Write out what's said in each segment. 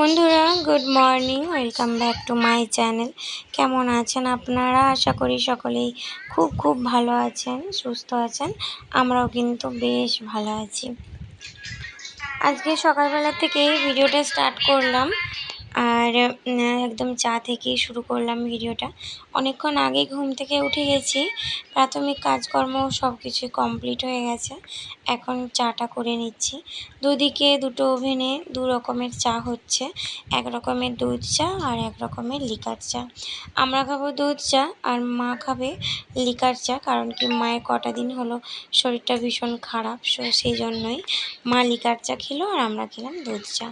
বন্ধুরা good morning welcome back to my channel কেমন আছেন আপনারা? আশা করি সকলেই খুব খুব ভালো আছেন, সুস্থ আছেন। আমরাও কিন্তু বেশ ভালো আছি। আজকে সকালবেলা থেকেই ভিডিওটা স্টার্ট করলাম। আর একদম চা থেকেই শুরু করলাম ভিডিওটা। অনেকক্ষণ আগে ঘুম থেকে উঠে গেছি, প্রাথমিক কাজকর্ম সব কিছু কমপ্লিট হয়ে গেছে। এখন চাটা করে নিচ্ছি। দুদিকে দুটো ওভেনে দু রকমের চা হচ্ছে। এক রকমের দুধ চা আর এক রকমের লিকার চা। আমরা খাব দুধ চা আর মা খাবে লিকার চা, কারণ কি মায়ের কটা দিন হলো শরীরটা ভীষণ খারাপ, সো সেই জন্যই মা লিকার চা খেলো আর আমরা খেলাম দুধ চা।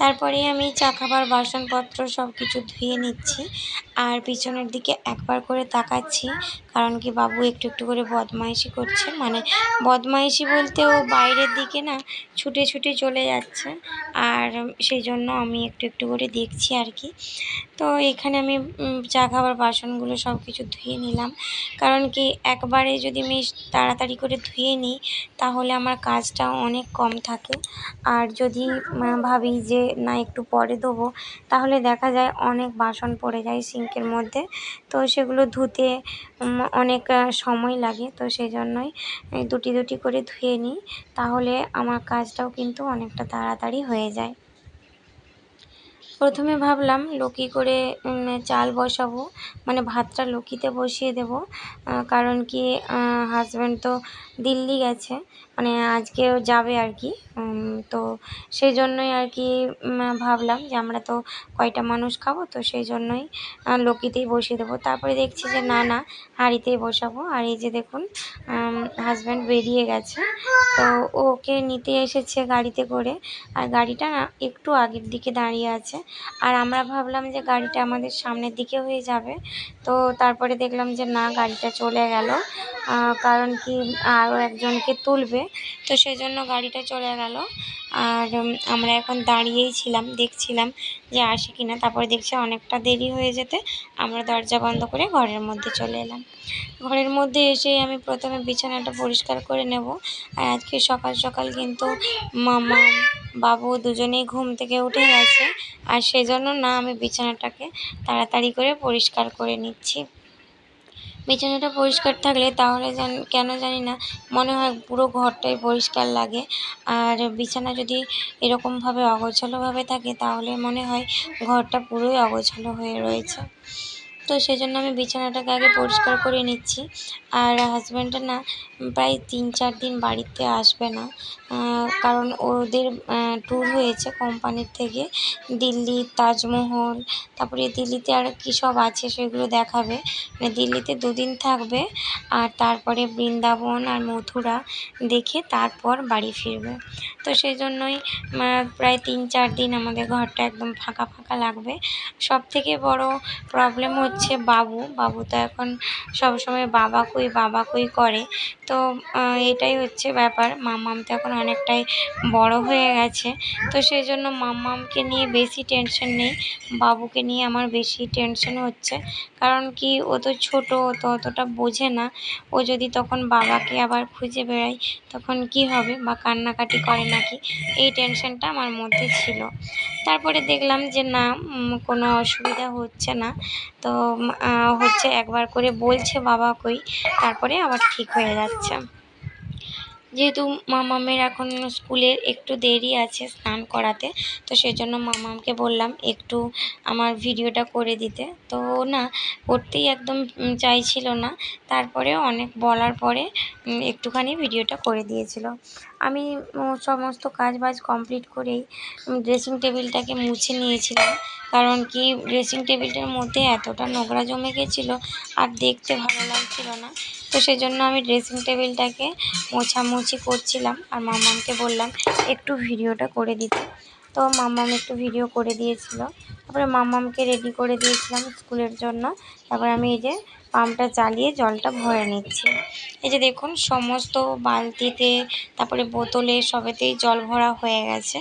তারপরে আমি চা খাবার, বাসনপত্র সব কিছু ধুয়ে নিচ্ছি। আর পিছনের দিকে একবার করে তাকাচ্ছি। কারণ কি বাবু একটু একটু করে বদমাইশি করছে। মানে বদমাইশি বলতে ও বাইরের দিকে না ছুটে ছুটে চলে যাচ্ছে। আর সেই জন্য আমি একটু একটু করে দেখছি আর কি। তো এখানে আমি চা খাবার বাসনগুলো সব কিছু ধুয়ে নিলাম। কারণ কি একবারে যদি আমি তাড়াতাড়ি করে ধুয়ে নিই, তাহলে আমার কাজটা অনেক কম থাকে। আর যদি ভাবি যে না একটু পরে দেবো তাহলে দেখা যায় অনেক বাসন পড়ে যায় সিঙ্কের মধ্যে। তো সেগুলো ধুতে অনেক সময় লাগে, তো সেই জন্যই দুটি দুটি করে ধুয়ে নিই, তাহলে আমার কাজটাও কিন্তু অনেকটা তাড়াতাড়ি হয়ে যায়। প্রথমে ভাবলাম লকি করে চাল বসাবো মানে ভাতটা লকিতে বসিয়ে দেবো কারণ কি হাজব্যান্ড তো দিল্লি গেছে মানে আজকেও যাবে আর কি। তো সেই জন্যই আর কি ভাবলাম যে আমরা তো কয়টা মানুষ খাব, তো সেই জন্যই লকিতেই বসিয়ে দেবো। তারপরে দেখছি যে না না, হাঁড়িতেই বসাবো। আর এই যে দেখুন হাজব্যান্ড বেরিয়ে গেছে। তো ওকে নিতে এসেছে গাড়িতে করে। আর গাড়িটা না একটু আগের দিকে দাঁড়িয়ে আছে। আর আমরা ভাবলাম যে গাড়িটা আমাদের সামনের দিকে হয়ে যাবে। তো তারপরে দেখলাম যে না, গাড়িটা চলে গেল। কারণ কি, আরও একজনকে তুলবে। তো সেই জন্য গাড়িটা চলে গেল। আর আমরা এখন দাঁড়িয়েই ছিলাম, দেখছিলাম যে আসে কিনা। তারপরে দেখছি অনেকটা দেরি হয়ে যেতে, আমরা দরজা বন্ধ করে ঘরের মধ্যে চলে এলাম। ঘরের মধ্যে এসেই আমি প্রথমে বিছানাটা পরিষ্কার করে নেব। আর আজকে সকাল সকাল কিন্তু মামা, বাবু দুজনেই ঘুম থেকে উঠে গেছে। আর সেজন্য না, আমি বিছানাটাকে তাড়াতাড়ি করে পরিষ্কার করে নিচ্ছি। বিছানাটা পরিষ্কার থাকলে তাহলে যেন কেন জানি না, মনে হয় পুরো ঘরটাই পরিষ্কার লাগে। আর বিছানা যদি এরকমভাবে অগোছালোভাবে থাকে, তাহলে মনে হয় ঘরটা পুরোই অগোছালো হয়ে রয়েছে। তো সেই জন্য আমি বিছানাটাকে আগে পরিষ্কার করে নিচ্ছি। আর হাজব্যান্ডটা না, প্রায় তিন চার দিন বাড়িতে আসবে না। কারণ ওদের ট্যুর হয়েছে কোম্পানির থেকে। দিল্লি, তাজমহল, তারপরে দিল্লিতে আর কী সব আছে সেগুলো দেখাবে। মানে দিল্লিতে দুদিন থাকবে, আর তারপরে বৃন্দাবন আর মথুরা দেখে তারপর বাড়ি ফিরবে। তো সেই জন্যই প্রায় তিন চার দিন আমাদের ঘরটা একদম ফাঁকা ফাঁকা লাগবে। সব থেকে বড় প্রবলেম হচ্ছে বাবু। বাবু তো এখন সবসময় বাবা কই বাবা কই করে। তো এটাই হচ্ছে ব্যাপার। মাম্মাম তো এখন অনেকটাই বড় হয়ে গেছে। তো সেই জন্য মাম্মামকে নিয়ে বেশি টেনশন নেই। বাবুকে নিয়ে আমার বেশি টেনশন হচ্ছে। কারণ কি, ও তো ছোটো, ও তো অতটা বোঝে না। ও যদি তখন বাবাকে আবার খুঁজে বেড়ায়, তখন কি হবে? বা কান্নাকাটি করে নাকি? এই টেনশনটা আমার মধ্যে ছিল। তারপরে দেখলাম যে, না কোনো অসুবিধা হচ্ছে না। তো হচ্ছে একবার করে বলছে বাবা কই, তারপরে আবার ঠিক হয়ে যাচ্ছে। যেহেতু মামামের এখন স্কুলের একটু দেরি আছে স্নান করাতে, তো সেজন্য মামামকে বললাম একটু আমার ভিডিওটা করে দিতে। তো না, করতেই একদম চাইছিল না তারপরে অনেক বলার পরে একটুখানি ভিডিওটা করে দিয়েছিল। আমি সমস্ত কাজ বাজ কমপ্লিট করেই ড্রেসিং টেবিলটাকে মুছে নিয়েছিলাম। কারণ কি ড্রেসিং টেবিলটার মধ্যে এতটা নোংরা জমে গেছিল আর দেখতে ভালো লাগছিল না। তো সেই জন্য আমি ড্রেসিং টেবিলটাকে মোছামুছি করছিলাম। আর মামামকে বললাম, একটু ভিডিওটা করে দিতে। তো মামাম একটু ভিডিও করে দিয়েছিল। তারপরে মামামকে রেডি করে দিয়েছিলাম স্কুলের জন্য। তারপরে আমি এই যে পাম্পটা চালিয়ে জলটা ভরে নিচ্ছি। এই যে দেখুন, সমস্ত বালতিতে, তারপরে বোতলে সবেতেই জল ভরা হয়ে গেছে।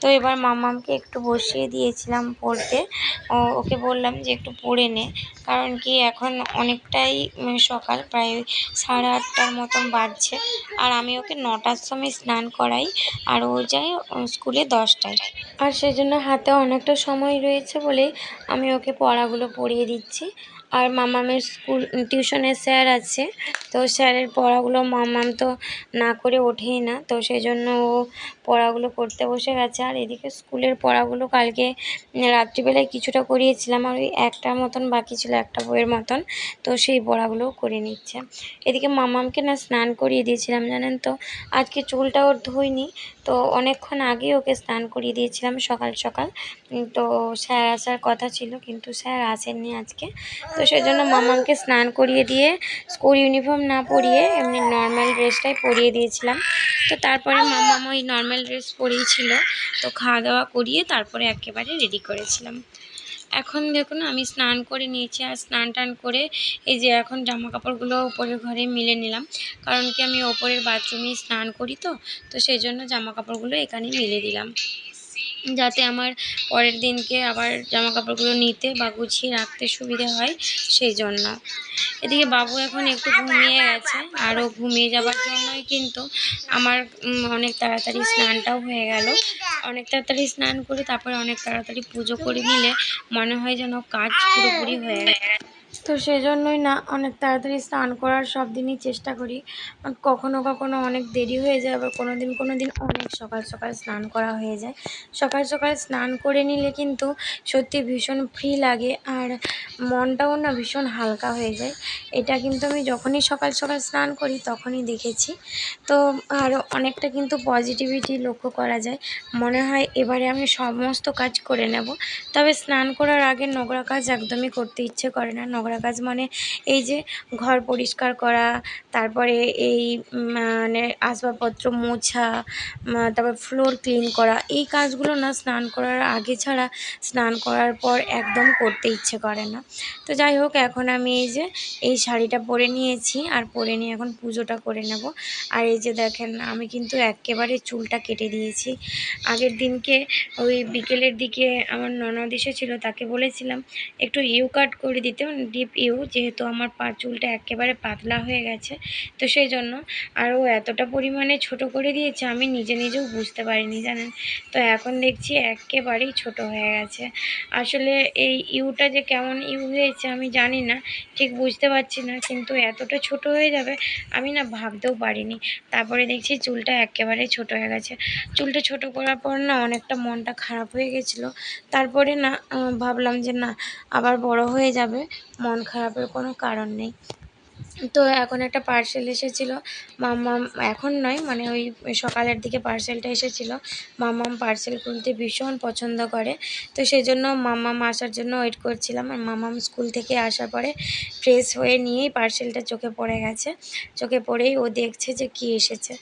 তো এবার মামামকে একটু বসিয়ে দিয়েছিলাম পড়তে। ও, ওকে বললাম যে একটু পড়ে নে, কারণ কি এখন অনেকটাই সকাল, প্রায় সাড়ে আটটার মতন বাজছে। আর আমি ওকে নটার সময় স্নান করাই, আর ও যায় স্কুলে দশটায়। আর সেজন্য হাতে অনেকটা সময় রয়েছে বলে আমি ওকে পড়াগুলো পড়িয়ে দিচ্ছি। আর মামামের স্কুল, টিউশনের স্যার আছে। তো স্যারের পড়াগুলো মামাম তো না করে ওঠেই না। তো সেই জন্য ও পড়াগুলো করতে বসে গেছে। আর এদিকে স্কুলের পড়াগুলো কালকে রাত্রিবেলায় কিছুটা করিয়েছিলাম। আর ওই একটার মতন বাকি ছিল, একটা বইয়ের মতন। তো সেই পড়াগুলোও করে নিচ্ছে। এদিকে মামামকে না স্নান করিয়ে দিয়েছিলাম, জানেন তো। আজকে চুলটা ওর ধুইনি। তো অনেকক্ষণ আগে ওকে স্নান করিয়ে দিয়েছিলাম সকাল সকাল। তো স্যার আসার কথা ছিল, কিন্তু স্যার আসেননি আজকে। তো সেজন্য মামাকে স্নান করিয়ে দিয়ে স্কুল ইউনিফর্ম না পরিয়ে এমনি নর্মাল ড্রেসটাই পরিয়ে দিয়েছিলাম। তো তারপরে মামাম ওই নর্মাল ড্রেস পরিয়েছিল তো খাওয়া দাওয়া করিয়ে তারপরে একেবারে রেডি করেছিলাম। এখন দেখুন, আমি স্নান করে নিয়েছি আর স্নান টান করে এই যে এখন জামা কাপড়গুলো ওপরের ঘরে মিলে নিলাম। কারণ কি আমি ওপরের বাথরুমে স্নান করি তো তো সেই জন্য জামা কাপড়গুলো এখানে মিলে দিলাম। যাতে আমার পরের দিনকে আবার জামা কাপড়গুলো নিতে বা গুছিয়ে রাখতে সুবিধে হয় সেই জন্য। এদিকে বাবু এখন একটু ঘুমিয়ে গেছে, আরও ঘুমিয়ে যাবার জন্যই কিন্তু আমার অনেক তাড়াতাড়ি স্নানটাও হয়ে গেল। অনেক তাড়াতাড়ি স্নান করে তারপরে অনেক তাড়াতাড়ি পুজো করে নিলে মনে হয় যেন কাজ পুরোপুরি হয়ে গেছে। তো সেই জন্যই না অনেক তাড়াতাড়ি স্নান করার সব দিনই চেষ্টা করি। কখনো কখনো অনেক দেরি হয়ে যায়, আবার কোনো দিন কোনো দিন অনেক সকাল সকাল স্নান করা হয়ে যায়। সকাল সকাল স্নান করে নিলে কিন্তু সত্যি ভীষণ ফ্রি লাগে, আর মনটাও না ভীষণ হালকা হয়ে যায়। এটা কিন্তু আমি যখনই সকাল সকাল স্নান করি তখনই দেখেছি। তো আরও অনেকটা কিন্তু পজিটিভিটি লক্ষ্য করা যায়। মনে হয় এবারে আমি সমস্ত কাজ করে নেব। তবে স্নান করার আগে নোংরা কাজ একদমই করতে ইচ্ছে করে না। নোংরা কাজ মানে এই যে ঘর পরিষ্কার করা, তারপরে এই মানে আসবাবপত্র মোছা তারপর ফ্লোর ক্লিন করা, এই কাজগুলো না স্নান করার আগে ছাড়া স্নান করার পর একদম করতে ইচ্ছে করে না। তো যাই হোক, এখন আমি এই যে এই শাড়িটা পরে নিয়েছি, আর পরে নিয়ে এখন পুজোটা করে নেব। আর এই যে দেখেন, আমি কিন্তু একেবারে চুলটা কেটে দিয়েছি। আগের দিনকে ওই বিকেলের দিকে আমার ননদ এসেছিল, তাকে বলেছিলাম, একটু ইউ কাট করে দিতে ডিপ ইউ যেহেতু আমার পা চুলটা একেবারে পাতলা হয়ে গেছে, তো সেই জন্য আর ও এতটা পরিমাণে ছোট করে দিয়েছে, আমি নিজে নিজেও বুঝতে পারিনি, জানেন? তো এখন দেখছি একেবারেই ছোট হয়ে গেছে। আসলে এই ইউটা যে কেমন ইউ হয়েছে আমি জানি না, ঠিক বুঝতে পারছি না, কিন্তু এতটা ছোট হয়ে যাবে আমি না ভাবতেও পারিনি। তারপরে দেখছি চুলটা একেবারে ছোট হয়ে গেছে। চুলটা ছোট করার পর না অনেকটা মনটা খারাপ হয়ে গেছিল। তারপরে না ভাবলাম যে না, আবার বড় হয়ে যাবে মন খারাপের কোনো কারণ নেই। তো এখন একটা পার্সেল এসেছিল। মাম্মাম এখন নয় মানে ওই সকালের দিকে পার্সেলটা এসেছিল। মাম্মাম পার্সেল খুলতে ভীষণ পছন্দ করে। তো সেই জন্য মাম্মাম আসার জন্য ওয়েট করছিলাম। আর মাম্মাম স্কুল থেকে আসার পরে ফ্রেশ হয়ে নিয়েই পার্সেলটা চোখে পড়ে গেছে। চোখে পড়েই ও দেখছে যে কি এসেছে।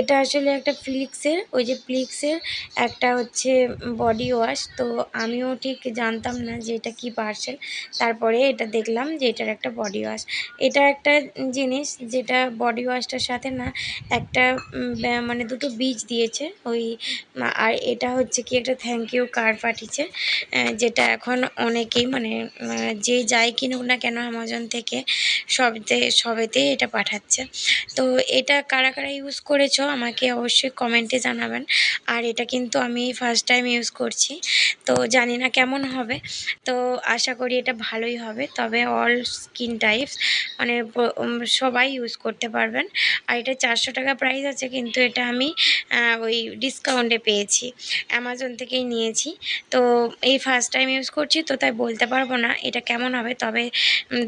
এটা আসলে একটা ফ্লিক্সের ওই যে ফ্লিক্সের একটা হচ্ছে বডি ওয়াশ তো আমিও ঠিক জানতাম না যে এটা কি পার্সেল তারপরে এটা দেখলাম যে এটার একটা বডি ওয়াশ এটা একটা জিনিস যেটা বডি ওয়াশটার সাথে না, একটা মানে দুটো বীজ দিয়েছে। ওই আর এটা হচ্ছে কি একটা থ্যাংক ইউ কার্ড পাঠিয়েছে যেটা এখন অনেকেই মানে যে যাই কিনুক না কেন অ্যামাজন থেকে সবতে, সবেতেই এটা পাঠাচ্ছে। তো এটা কারা কারা ইউজ করেছ আমাকে অবশ্যই কমেন্টে জানাবেন। আর এটা কিন্তু আমি ফার্স্ট টাইম ইউজ করছি, তো জানি না কেমন হবে। তো আশা করি এটা ভালোই হবে। তবে অল স্কিন টাইপস মানে সবাই ইউজ করতে পারবেন। আর এটা চারশো টাকা প্রাইস আছে, কিন্তু এটা আমি ওই ডিসকাউন্টে পেয়েছি। অ্যামাজন থেকেই নিয়েছি। তো এই ফার্স্ট টাইম ইউজ করছি, তো তাই বলতে পারব না এটা কেমন হবে, তবে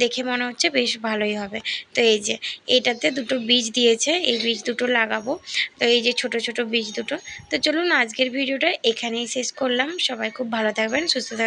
দেখে মনে হচ্ছে বেশ ভালোই হবে। তো এই যে এইটাতে দুটো বীজ দিয়েছে, এই বীজ দুটো লাগাবো। তো এই যে ছোট ছোট বীজ দুটো। তো চলুন আজকের ভিডিওটা এখানেই শেষ করলাম। সবাই খুব ভালো থাকবেন, সুস্থ থাকবেন